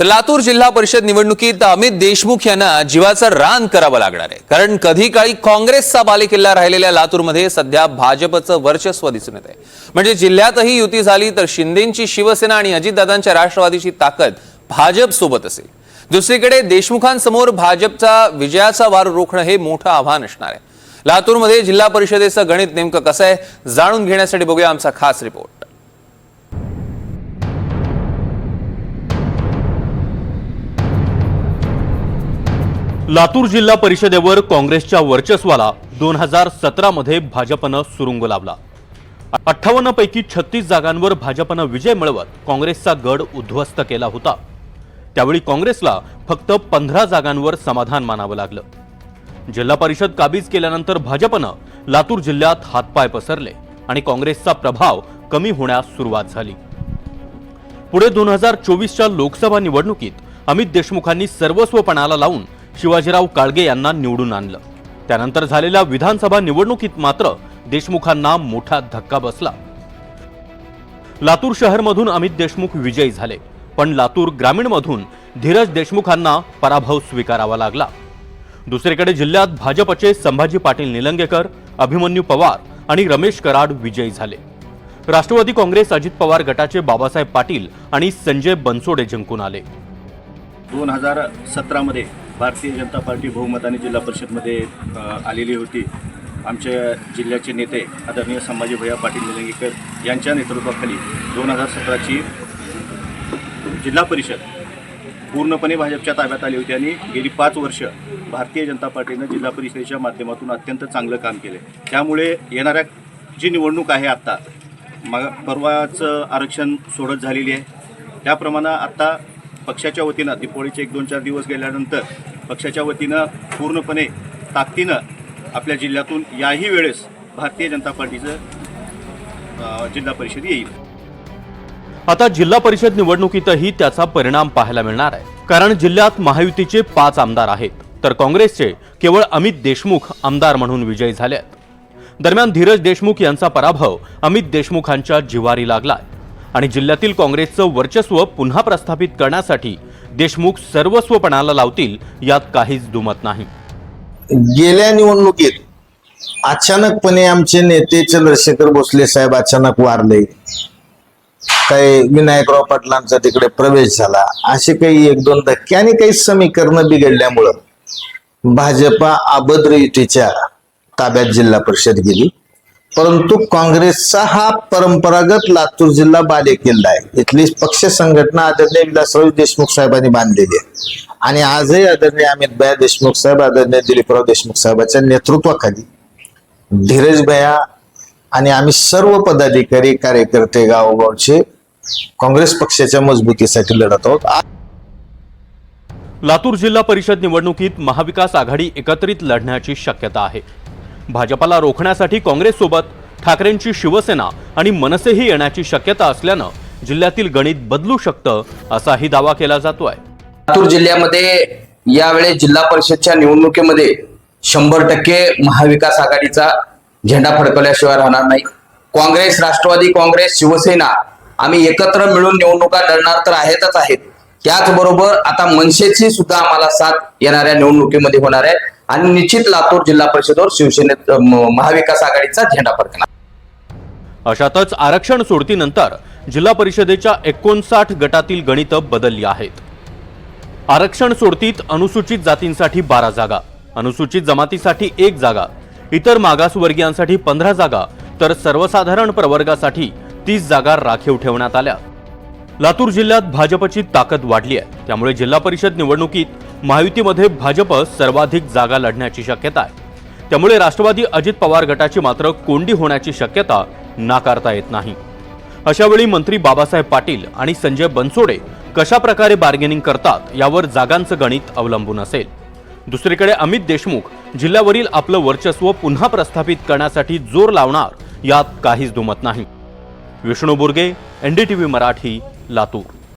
तर लातूर जिल्हा परिषद निवडणुकीत अमित देशमुख यांना जीवाचं रान करावं लागणार आहे. कारण कधी काळी काँग्रेसचा बालेकिल्ला राहिलेल्या लातूरमध्ये सध्या भाजपचं वर्चस्व दिसून येत आहे म्हणजे जिल्ह्यातही युती झाली तर शिंदेची शिवसेना आणि अजितदादांच्या राष्ट्रवादीची ताकद भाजप सोबत असेल. दुसरीकडे देशमुखांसमोर भाजपचा विजयाचा वार रोखणं हे मोठं आव्हान असणार आहे. लातूरमध्ये जिल्हा परिषदेचं गणित नेमकं कसं आहे जाणून घेण्यासाठी बघूया आमचा खास रिपोर्ट. लातूर जिल्हा परिषदेवर काँग्रेसच्या वर्चस्वाला दोन हजार सतरामध्ये भाजपनं सुरुंग लावला अठ्ठावन्नपैकी छत्तीस जागांवर भाजपनं विजय मिळवत काँग्रेसचा गड उद्ध्वस्त केला होता. त्यावेळी काँग्रेसला फक्त पंधरा जागांवर समाधान मानावं लागलं. जिल्हा परिषद काबीज केल्यानंतर भाजपनं लातूर जिल्ह्यात हातपाय पसरले आणि काँग्रेसचा प्रभाव कमी होण्यास सुरुवात झाली. पुढे दोन हजार चोवीसच्या लोकसभा निवडणुकीत अमित देशमुखांनी सर्वस्वपणाला लावून शिवाजीराव काळगे यांना निवडून आणलं. त्यानंतर झालेल्या विधानसभा निवडणुकीत मात्र देशमुखांना मोठा धक्का बसला. लातूर शहरमधून अमित देशमुख विजयी झाले पण लातूर ग्रामीणमधून धीरज देशमुखांना पराभव स्वीकारावा लागला. दुसरीकडे जिल्ह्यात भाजपचे संभाजी पाटील निलंगेकर अभिमन्यू पवार आणि रमेश कराड विजयी झाले. राष्ट्रवादी काँग्रेस अजित पवार गटाचे बाबासाहेब पाटील आणि संजय बनसोडे जिंकून आले. दोन हजार सतरामध्ये भारतीय जनता पार्टी बहुमताने जिल्हा परिषदमध्ये आलेली होती. आमच्या जिल्ह्याचे नेते आदरणीय संभाजी भैया पाटील निलंगेकर यांच्या नेतृत्वाखाली दोन हजार सतराची जिल्हा परिषद पूर्णपणे भाजपच्या ताब्यात आली होती आणि गेली पाच वर्ष भारतीय जनता पार्टीनं जिल्हा परिषदेच्या माध्यमातून अत्यंत चांगलं काम केले. त्यामुळे येणाऱ्या जी निवडणूक आहे आत्ता मग परवाचं आरक्षण सोडत झालेली आहे. त्याप्रमाणे आत्ता पक्षाच्या वतीनं दिपोळीचे एक दोन चार दिवस गेल्यानंतर पक्षाच्या वतीनं पूर्णपणे ताकदीनं आपल्या जिल्ह्यातून याही वेळेस भारतीय जनता पार्टीचं जिल्हा परिषद येईल. आता जिल्हा परिषद निवडणुकीतही त्याचा परिणाम पाहायला मिळणार आहे. कारण जिल्ह्यात महायुतीचे पाच आमदार आहेत. तर काँग्रेसचे केवळ अमित देशमुख आमदार म्हणून विजयी झाले आहेत दरम्यान धीरज देशमुख यांचा पराभव अमित देशमुखांच्या जिवारी लागलाय. आणि जिल्ह्यातील काँग्रेसचं वर्चस्व पुन्हा प्रस्थापित करण्यासाठी देशमुख सर्वस्वपणाला लावतील यात काहीच दुमत नाही. गेल्या निवडणुकीत अचानकपणे आमचे नेते चंद्रशेखर भोसले साहेब अचानक वारले. काही विनायकराव पाटलांचा तिकडे प्रवेश झाला. असे काही एक दोन धक्के आणि काही समीकरण बिघडल्यामुळं भाजपा अभद्र युतीच्या ताब्यात जिल्हा परिषद गेली. परंतु काँग्रेसचा हा परंपरागत लातूर जिल्हा बालेकिल्ला आहे. इथली पक्ष संघटना आदरणीय विलासराव देशमुख साहेबांनी बांधलेली आहे. आणि आजही आदरणीय अमित भया देशमुख साहेब आदरणीय दिलीपराव देशमुख साहेबांच्या नेतृत्वाखाली धीरज भया आणि आम्ही सर्व पदाधिकारी कार्यकर्ते गावोगावचे काँग्रेस पक्षाच्या मजबूतीसाठी लढत आहोत. लातूर जिल्हा परिषद निवडणुकीत महाविकास आघाडी एकत्रित लढण्याची शक्यता आहे. भाजपाला रोखण्यासाठी काँग्रेससोबत ठाकरेंची शिवसेना आणि मनसेही येण्याची शक्यता असल्यानं जिल्ह्यातील गणित बदलू शकतं असाही दावा केला जातोय. लातूर जिल्ह्यामध्ये यावेळेस जिल्हा परिषदच्या निवडणुकीमध्ये शंभर टक्के महाविकास आघाडीचा झेंडा फडकवल्याशिवाय राहणार नाही. काँग्रेस राष्ट्रवादी काँग्रेस शिवसेना आम्ही एकत्र मिळून निवडणुका लढणार तर आहेतच आहेत. त्याचबरोबर आता मनसेची सुद्धा आम्हाला साथ येणाऱ्या निवडणुकीमध्ये होणार आहे. आणि निश्चित लातूर जिल्हा परिषदवर शिवसेनेत महाविकास आघाडीचा झेंडा फडकणार. अशातच आरक्षण सोडतीनंतर जिल्हा परिषदेच्या एकोणसाठ गटातील गणित बदलली आहेत. आरक्षण सोडतीत अनुसूचित जातींसाठी बारा जागा अनुसूचित जमातीसाठी एक जागा इतर मागासवर्गीयांसाठी पंधरा जागा तर सर्वसाधारण प्रवर्गासाठी तीस जागा राखीव ठेवण्यात आल्या. लातूर जिल्ह्यात भाजपची ताकद वाढली आहे त्यामुळे जिल्हा परिषद निवडणुकीत महायुतीमध्ये भाजप सर्वाधिक जागा लढण्याची शक्यता आहे. त्यामुळे राष्ट्रवादी अजित पवार गटाची मात्र कोंडी होण्याची शक्यता नाकारता येत नाही. अशावेळी मंत्री बाबासाहेब पाटील आणि संजय बनसोडे कशा प्रकारे बार्गेनिंग करतात यावर जागांचं गणित अवलंबून असेल. दुसरीकडे अमित देशमुख जिल्ह्यावरील आपलं वर्चस्व पुन्हा प्रस्थापित करण्यासाठी जोर लावणार यात काहीच दुमत नाही. विष्णू बुर्गे एनडीटीव्ही मराठी लातूर.